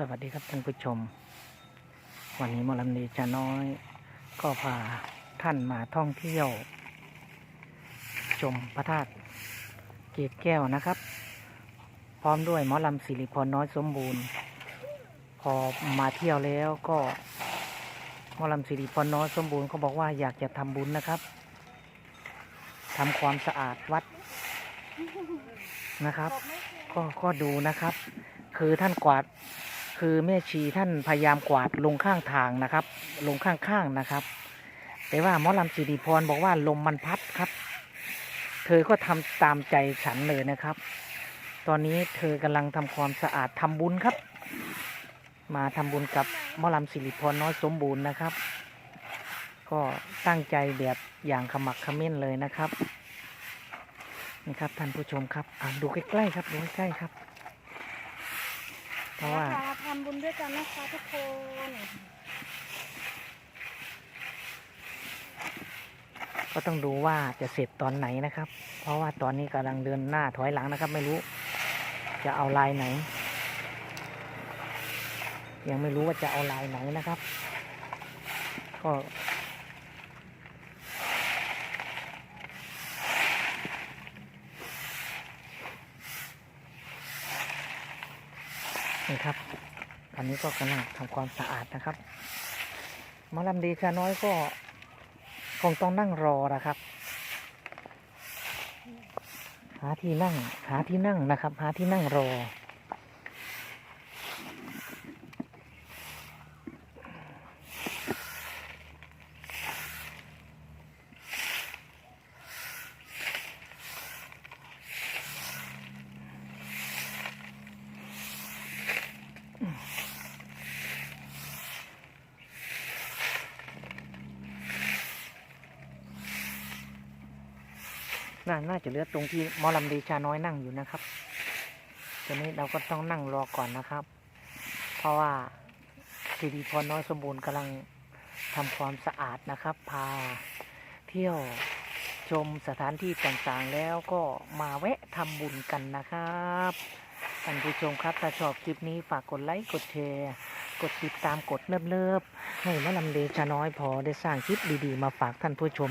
สวัสดีครับท่านผู้ชม วันนี้มอลำดีจะน้อย ก็พาท่านมาท่องเที่ยว ชมพระธาตุเกศแก้วนะครับ พร้อมด้วยมอลำสิริพรน้อยสมบูรณ์ พอมาเที่ยวแล้วก็มอลำสิริพรน้อยสมบูรณ์เขาบอกว่าอยากจะทำบุญนะครับทำความสะอาดวัดนะครับ ก็ก็ดูนะครับ คือท่านกวาด คือแม่ชีท่านพยายามกวาดลงข้างทางนะครับ ลงข้างๆนะครับ แต่ว่าหมอลำสิริพรบอกว่าลมมันพัดครับ เธอก็ทำตามใจฉันเลยนะครับ ตอนนี้เธอกำลังทำความสะอาดทำบุญครับ มาทำบุญกับหมอลำสิริพรน้อยสมบูรณ์นะครับ ก็ตั้งใจแบบอย่างขมักขม้นเลยนะครับนี่ครับท่านผู้ชมครับดูใกล้ๆครับดูใกล้ๆครับ เพราะว่านะคะทำบุญด้วยกันนะคะทุกคนก็ต้องดูว่าจะเสร็จตอนไหนนะครับ เพราะว่าตอนนี้กำลังเดินหน้าถอยหลังนะครับ ไม่รู้ จะเอาลายไหน ยังไม่รู้ว่าจะเอาลายไหนนะครับ ก็ นี่ครับ ตอนนี้ก็กำลังทำความสะอาดนะครับมอลำดีชาน้อยก็คงต้องนั่งรอนะครับ หาที่นั่ง หาที่นั่งนะครับ หาที่นั่งรอ น่าน่าจะเลือดตรงที่มอลำดีชาน้อยนั่งอยู่นะครับตอนนี้เราก็ต้องนั่งรอก่อนนะครับ เพราะว่าสิริพรน้อยสมบูรณ์กำลังทำความสะอาดนะครับ พาเที่ยวชมสถานที่ต่างๆแล้วก็มาแวะทำบุญกันนะครับท่านผู้ชมครับถ้าชอบคลิปนี้ฝากกดไลค์กดแชร์กดติดตามกดเลิฟๆให้มอลำดีชาน้อยพอได้สร้างคลิปดีๆ มาฝากท่านผู้ชม